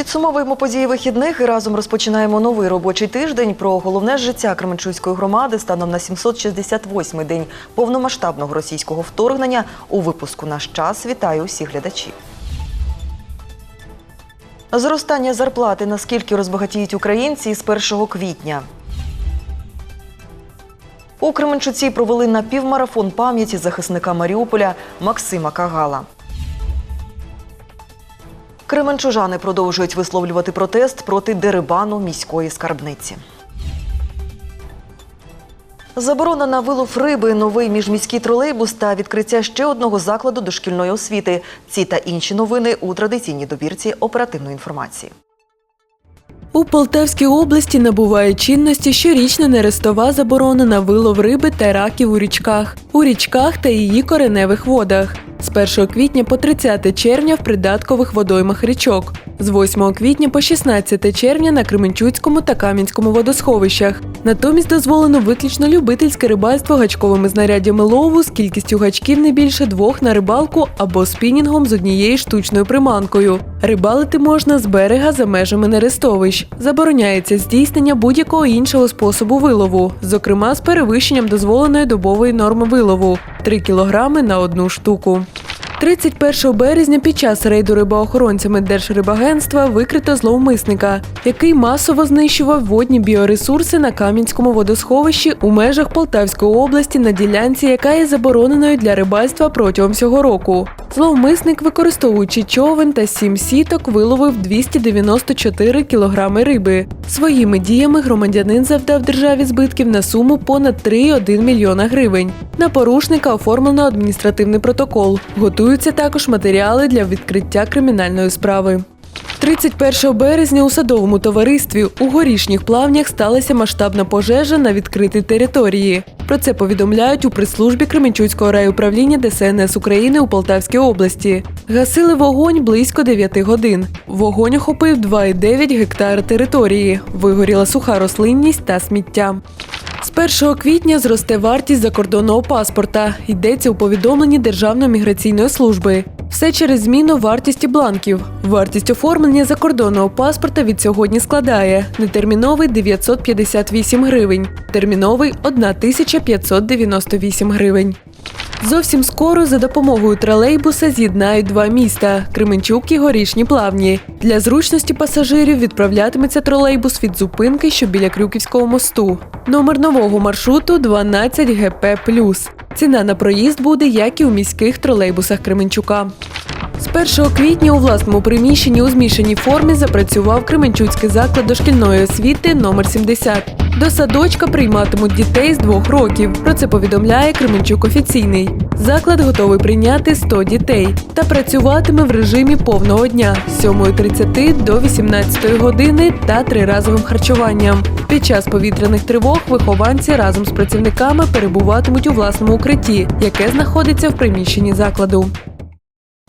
Підсумовуємо події вихідних і разом розпочинаємо новий робочий тиждень про головне життя Кременчуцької громади станом на 768-й день повномасштабного російського вторгнення. У випуску «Наш час» вітаю усіх глядачів. Зростання зарплати наскільки розбагатіють українці з 1 квітня. У Кременчуці провели напівмарафон пам'яті захисника Маріуполя Максима Кагала. Кременчужани продовжують висловлювати протест проти дерибану міської скарбниці. Заборона на вилов риби, новий міжміський тролейбус та відкриття ще одного закладу дошкільної освіти. Ці та інші новини у традиційній добірці оперативної інформації. У Полтавській області набуває чинності щорічна нерестова заборона на вилов риби та раків у річках, у річках та її кореневих водах. З 1 квітня по 30 червня в придаткових водоймах річок, з 8 квітня по 16 червня на Кременчуцькому та Кам'янському водосховищах. Натомість дозволено виключно любительське рибальство гачковими знаряддями лову з кількістю гачків не більше двох на рибалку або спінінгом з однією штучною приманкою. Рибалити можна з берега за межами нерестовищ. Забороняється здійснення будь-якого іншого способу вилову, зокрема з перевищенням дозволеної добової норми вилову 3 кілограми на одну штуку. 31 березня під час рейду рибоохоронцями Держрибагентства викрито зловмисника, який масово знищував водні біоресурси на Кам'янському водосховищі у межах Полтавської області на ділянці, яка є забороненою для рибальства протягом всього року. Зловмисник, використовуючи човен та сім сіток, виловив 294 кілограми риби. Своїми діями громадянин завдав державі збитків на суму понад 3,1 мільйона гривень. На порушника оформлено адміністративний протокол. Готуються також матеріали для відкриття кримінальної справи. 31 березня у садовому товаристві у горішніх плавнях сталася масштабна пожежа на відкритій території. Про це повідомляють у прес-службі Кременчуцького райуправління ДСНС України у Полтавській області. Гасили вогонь близько 9 годин. Вогонь охопив 2,9 гектара території. Вигоріла суха рослинність та сміття. З 1 квітня зросте вартість закордонного паспорта. Йдеться у повідомленні Державної міграційної служби. Все через зміну вартісті бланків. Вартість оформлення закордонного паспорта від сьогодні складає нетерміновий 958 гривень, терміновий 1598 гривень. Зовсім скоро за допомогою тролейбуса з'єднають два міста Кременчук і Горішні Плавні. Для зручності пасажирів відправлятиметься тролейбус від зупинки, що біля Крюківського мосту. Номер нового маршруту 12 ГП+. Ціна на проїзд буде, як і у міських тролейбусах Кременчука. З 1 квітня у власному приміщенні у змішаній формі запрацював Кременчуцький заклад дошкільної освіти номер 70. До садочка прийматимуть дітей з двох років. Про це повідомляє Кременчук офіційний. Заклад готовий прийняти 100 дітей та працюватиме в режимі повного дня з 7.30 до 18 години та триразовим харчуванням. Під час повітряних тривог вихованці разом з працівниками перебуватимуть у власному укритті, яке знаходиться в приміщенні закладу.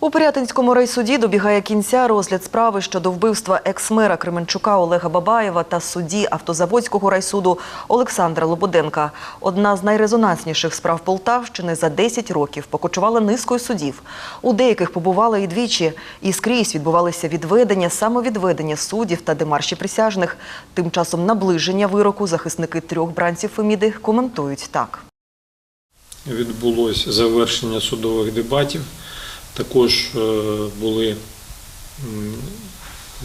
У Пирятинському райсуді добігає кінця розгляд справи щодо вбивства екс-мера Кременчука Олега Бабаєва та судді Автозаводського райсуду Олександра Лободенка. Одна з найрезонансніших справ Полтавщини за 10 років покочувала низкою судів. У деяких побували і двічі, і скрізь відбувалися відведення, самовідведення суддів та демарші присяжних. Тим часом наближення вироку захисники трьох бранців Феміди коментують так. Відбулось завершення судових дебатів. Також е, були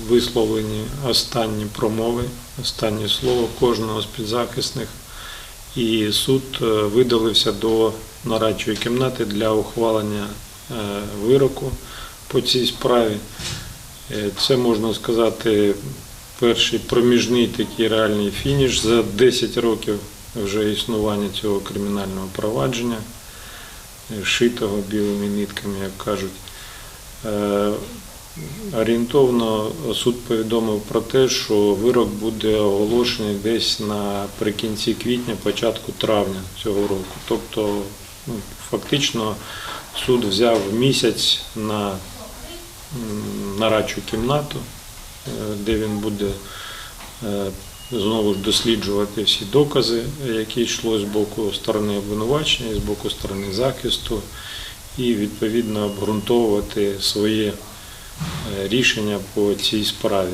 висловлені останні промови, останнє слово кожного з підзахисних. І суд е, видалився до нарадчої кімнати для ухвалення е, вироку по цій справі. Це можна сказати перший проміжний такий реальний фініш за 10 років вже існування цього кримінального провадження, е, шитого білими нитками, як кажуть. Е, Орієнтовно суд повідомив про те, що вирок буде оголошений десь наприкінці квітня, початку травня цього року. Тобто, ну, фактично, суд взяв місяць на нарадчу кімнату, е, де він буде знову ж досліджувати всі докази, які йшли з боку сторони обвинувачення з боку сторони захисту, і відповідно обґрунтовувати своє е, рішення по цій справі.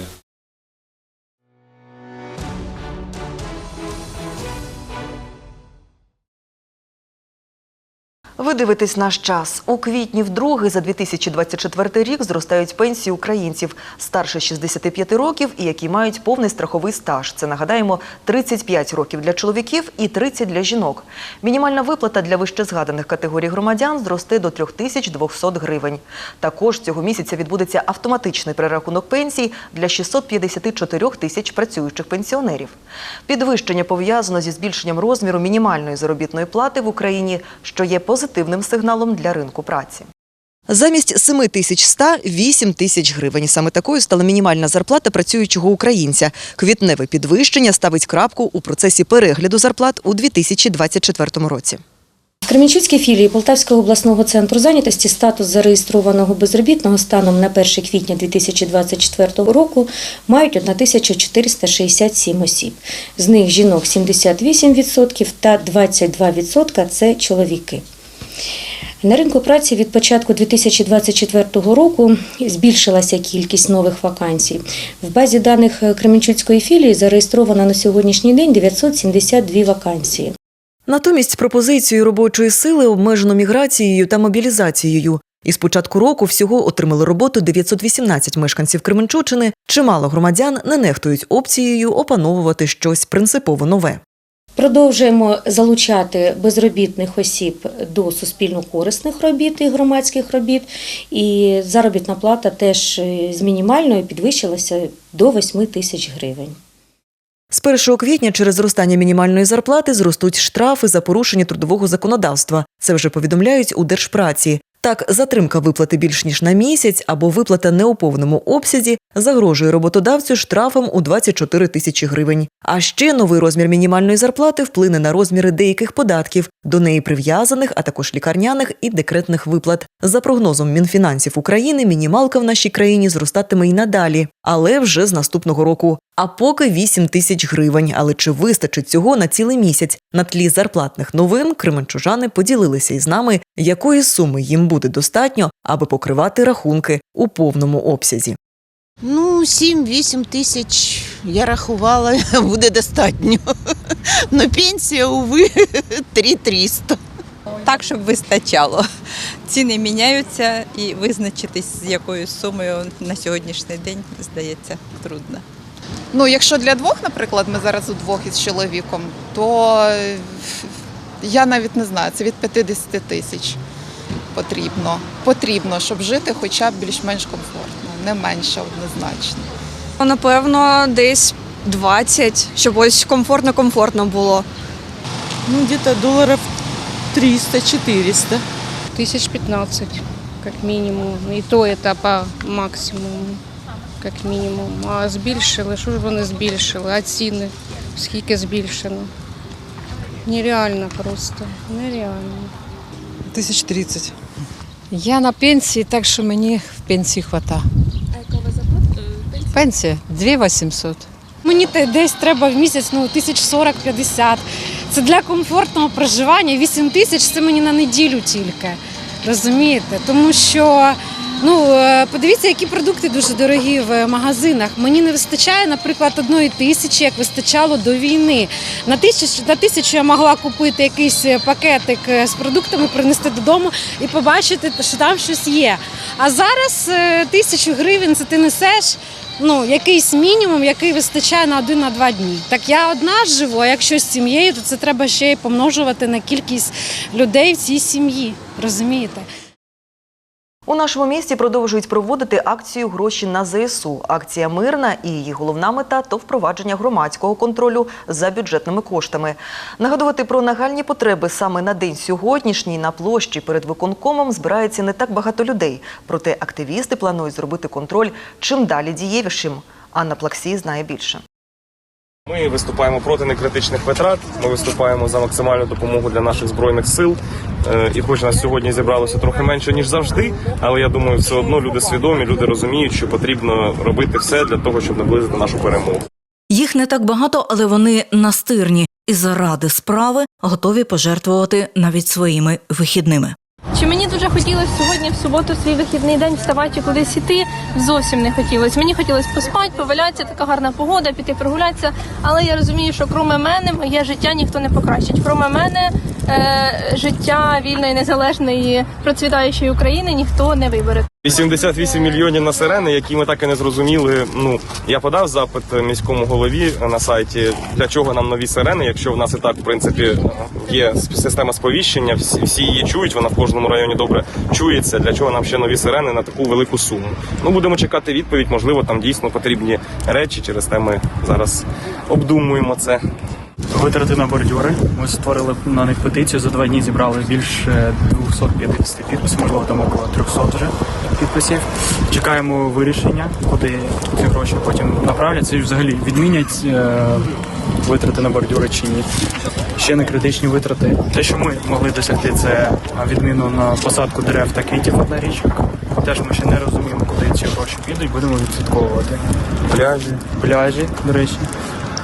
Ви дивитесь наш час. У квітні вдруге за 2024 рік зростають пенсії українців старше 65 років і які мають повний страховий стаж. Це нагадаємо 35 років для чоловіків і 30 для жінок. Мінімальна виплата для вищезгаданих категорій громадян зросте до 3200 гривень. Також цього місяця відбудеться автоматичний перерахунок пенсій для 654 тисяч працюючих пенсіонерів. Підвищення пов'язано зі збільшенням розміру мінімальної заробітної плати в Україні, що є позитивним сигналом для ринку праці. Замість 7100 – 8 тисяч гривень. Саме такою стала мінімальна зарплата працюючого українця. Квітневе підвищення ставить крапку у процесі перегляду зарплат у 2024 році. В Кременчуцькій філії Полтавського обласного центру зайнятості статус зареєстрованого безробітного станом на 1 квітня 2024 року мають 1467 осіб. З них жінок 78% та 22% – це чоловіки. На ринку праці від початку 2024 року збільшилася кількість нових вакансій. В базі даних Кременчуцької філії зареєстровано на сьогоднішній день 972 вакансії. Натомість пропозицію робочої сили обмежено міграцією та мобілізацією. Із початку року всього отримали роботу 918 мешканців Кременчучини. Чимало громадян не нехтують опцією опановувати щось принципово нове. Продовжуємо залучати безробітних осіб до суспільно-корисних робіт і громадських робіт. І заробітна плата теж е, з мінімальної підвищилася до 8 тисяч гривень. З 1 квітня через зростання мінімальної зарплати зростуть штрафи за порушення трудового законодавства. Це вже повідомляють у Держпраці. Так, затримка виплати більш ніж на місяць або виплата не у повному обсязі загрожує роботодавцю штрафом у 24 тисячі гривень. А ще новий розмір мінімальної зарплати вплине на розміри деяких податків, до неї прив'язаних, а також лікарняних і декретних виплат. За прогнозом Мінфінансів України, мінімалка в нашій країні зростатиме й надалі, але вже з наступного року. А поки 8 тисяч гривень. Але чи вистачить цього на цілий місяць? На тлі зарплатних новин кременчужани поділилися із нами, якої суми їм буде достатньо, аби покривати рахунки у повному обсязі. Ну, 7-8 тисяч я рахувала, буде достатньо. Но пенсія, уви, 3-300. так, щоб вистачало. Ціни міняються і визначитись з якою сумою на сьогоднішній день здається трудно. Ну, якщо для двох, наприклад, ми зараз удвох із чоловіком, то е, я навіть не знаю, це від 50 тисяч потрібно. Потрібно, щоб жити хоча б більш-менш комфортно, не менше однозначно. Напевно, десь 20, щоб ось комфортно-комфортно було. Ну, где-то доларів 300-400. Тысяч 15, как минимум. І то это по максимуму, як мінімум. А збільшили, що ж вони збільшили? А ціни скільки збільшено? Нереально просто. Нереально. Тисяч тридцять. Я на пенсії, так що мені в пенсії хвата. А яка у вас зарплата? Пенсія 2800. Мені десь треба в місяць ну, тисяч 40-50. Це для комфортного проживання. 8 тисяч це мені на неділю тільки. Розумієте? Тому що ну, е, подивіться, які продукти дуже дорогі в магазинах. Мені не вистачає, наприклад, одної тисячі, як вистачало до війни. На тисячу, на тисячу я могла купити якийсь пакетик е, з продуктами, принести додому і побачити, що там щось є. А зараз е, тисячу гривень це ти несеш ну, якийсь мінімум, який вистачає на один на два дні. Так я одна живу, а якщо з сім'єю, то це треба ще й помножувати на кількість людей в цій сім'ї. Розумієте? У нашому місті продовжують проводити акцію Гроші на ЗСУ. Акція мирна і її головна мета то впровадження громадського контролю за бюджетними коштами. Нагадувати про нагальні потреби саме на день сьогоднішній на площі перед виконкомом збирається не так багато людей. Проте активісти планують зробити контроль чим далі дієвішим. Анна Плаксій знає більше. Ми виступаємо проти некритичних витрат. Ми виступаємо за максимальну допомогу для наших збройних сил. Е, І хоч нас сьогодні зібралося трохи менше ніж завжди, але я думаю, все одно люди свідомі, люди розуміють, що потрібно робити все для того, щоб наблизити нашу перемогу. Їх не так багато, але вони настирні і заради справи готові пожертвувати навіть своїми вихідними. Чи мені дуже хотілося сьогодні в суботу свій вихідний день вставати кудись іти? Зовсім не хотілося. Мені хотілося поспати, повалятися, така гарна погода, піти прогулятися. Але я розумію, що крім мене моє життя ніхто не покращить. Крім мене е, життя вільної, незалежної, процвітаючої України ніхто не вибере. 88 мільйонів на сирени, які ми так і не зрозуміли. Ну я подав запит міському голові на сайті, для чого нам нові сирени, якщо в нас і так в принципі є система сповіщення, всі, всі її чують, вона в кожному районі добре чується. Для чого нам ще нові сирени на таку велику суму? Ну будемо чекати відповідь. Можливо, там дійсно потрібні речі. Через те ми зараз обдумуємо це. Витрати на бордюри. Ми створили на них петицію. За два дні зібрали більше 250 підписів, можливо, там около 300 вже підписів. Чекаємо вирішення, куди ці гроші потім направляться і взагалі відмінять е, витрати на бордюри чи ні. Ще не критичні витрати. Те, що ми могли досягти, це відміну на посадку дерев та квітів на річках. Теж ми ще не розуміємо, куди ці гроші підуть, будемо відслідковувати. Пляжі. Пляжі, до речі.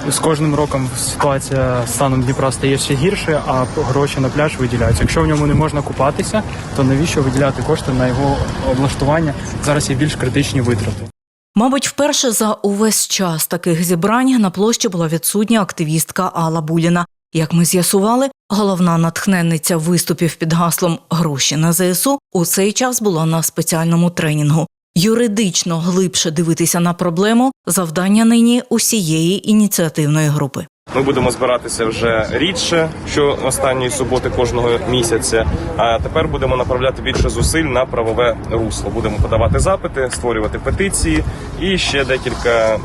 З кожним роком ситуація станом Дніпра стає ще гірше, а гроші на пляж виділяються. Якщо в ньому не можна купатися, то навіщо виділяти кошти на його облаштування? Зараз є більш критичні витрати. Мабуть, вперше за увесь час таких зібрань на площі була відсутня активістка Алла Буліна. Як ми з'ясували, головна натхненниця виступів під гаслом Гроші на ЗСУ у цей час була на спеціальному тренінгу. Юридично глибше дивитися на проблему завдання нині усієї ініціативної групи. Ми будемо збиратися вже рідше, що останньої суботи кожного місяця. А тепер будемо направляти більше зусиль на правове русло. Будемо подавати запити, створювати петиції і ще декілька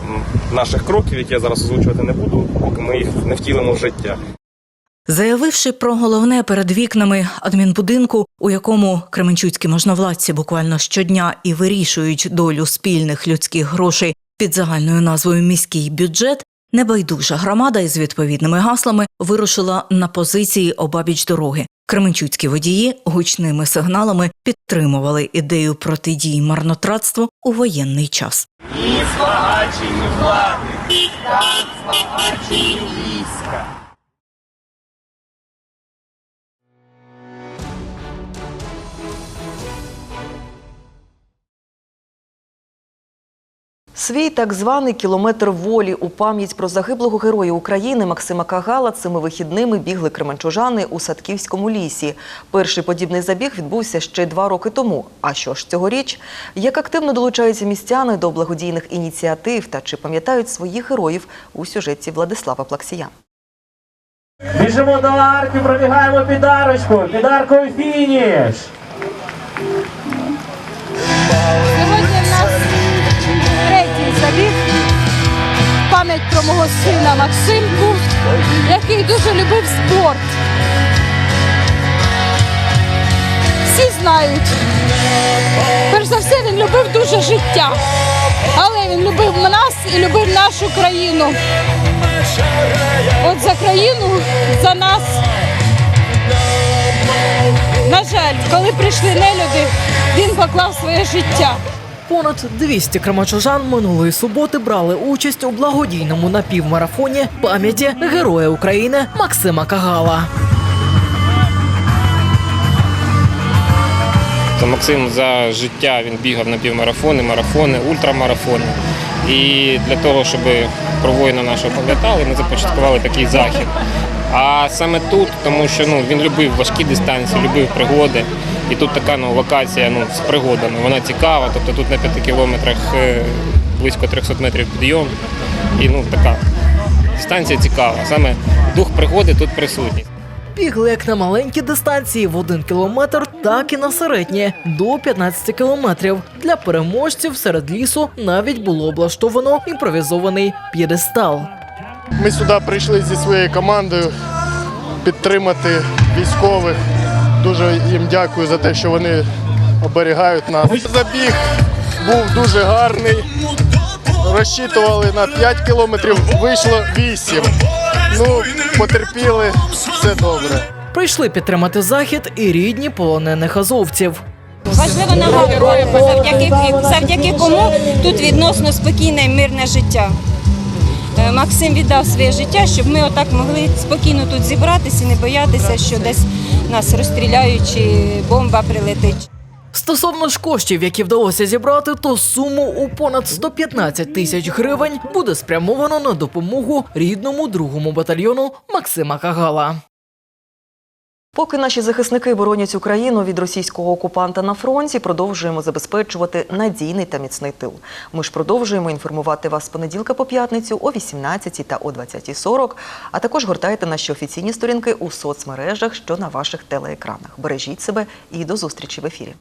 наших кроків, які я зараз озвучувати не буду, поки ми їх не втілимо в життя. Заявивши про головне перед вікнами адмінбудинку, у якому кременчуцькі можновладці буквально щодня і вирішують долю спільних людських грошей під загальною назвою міський бюджет, небайдужа громада із відповідними гаслами вирушила на позиції обабіч дороги. Кременчуцькі водії гучними сигналами підтримували ідею протидії марнотратству у воєнний час. І збагаченню влади, так збагаченню Свій так званий кілометр волі у пам'ять про загиблого героя України Максима Кагала цими вихідними бігли кременчужани у Садківському лісі. Перший подібний забіг відбувся ще два роки тому. А що ж цьогоріч? Як активно долучаються містяни до благодійних ініціатив та чи пам'ятають своїх героїв у сюжеті Владислава Плаксія? Біжимо до арки, пробігаємо під арочку, під аркою фініш. Пам'ять про мого сина Максимку, який дуже любив спорт. Всі знають. Перш за все, він любив дуже життя. Але він любив нас і любив нашу країну. От за країну, за нас. На жаль, коли прийшли нелюди, він поклав своє життя. Понад 200 кремачужан минулої суботи брали участь у благодійному напівмарафоні пам'яті Героя України Максима Кагала. Максим за життя він бігав на півмарафони, марафони, ультрамарафони. І для того, щоб про воїна нашого пам'ятали, ми започаткували такий захід. А саме тут, тому що ну, він любив важкі дистанції, любив пригоди. І тут така ну, локація ну, з пригодами. Вона цікава. Тобто тут на 5 кілометрах е, близько 300 метрів підйом. І ну, така дистанція цікава. Саме дух пригоди тут присутній. Бігли як на маленькі дистанції в один кілометр, так і на середні до 15 кілометрів. Для переможців серед лісу навіть було облаштовано імпровізований п'єдестал. Ми сюди прийшли зі своєю командою підтримати військових. Дуже їм дякую за те, що вони оберігають нас. Забіг був дуже гарний. Розчитували на 5 кілометрів, вийшло 8. Ну, потерпіли, все добре. Прийшли підтримати захід і рідні полонених азовців. Важливо нагадувати, завдяки, завдяки кому тут відносно спокійне і мирне життя. Е, Максим віддав своє життя, щоб ми отак могли спокійно тут зібратися і не боятися, що десь нас розстріляють чи бомба прилетить. Стосовно ж коштів, які вдалося зібрати, то суму у понад 115 тисяч гривень буде спрямовано на допомогу рідному другому батальйону Максима Кагала. Поки наші захисники боронять Україну від російського окупанта на фронті, продовжуємо забезпечувати надійний та міцний тил. Ми ж продовжуємо інформувати вас з понеділка по п'ятницю о 18 та о 20.40, а також гортайте наші офіційні сторінки у соцмережах, що на ваших телеекранах. Бережіть себе і до зустрічі в ефірі.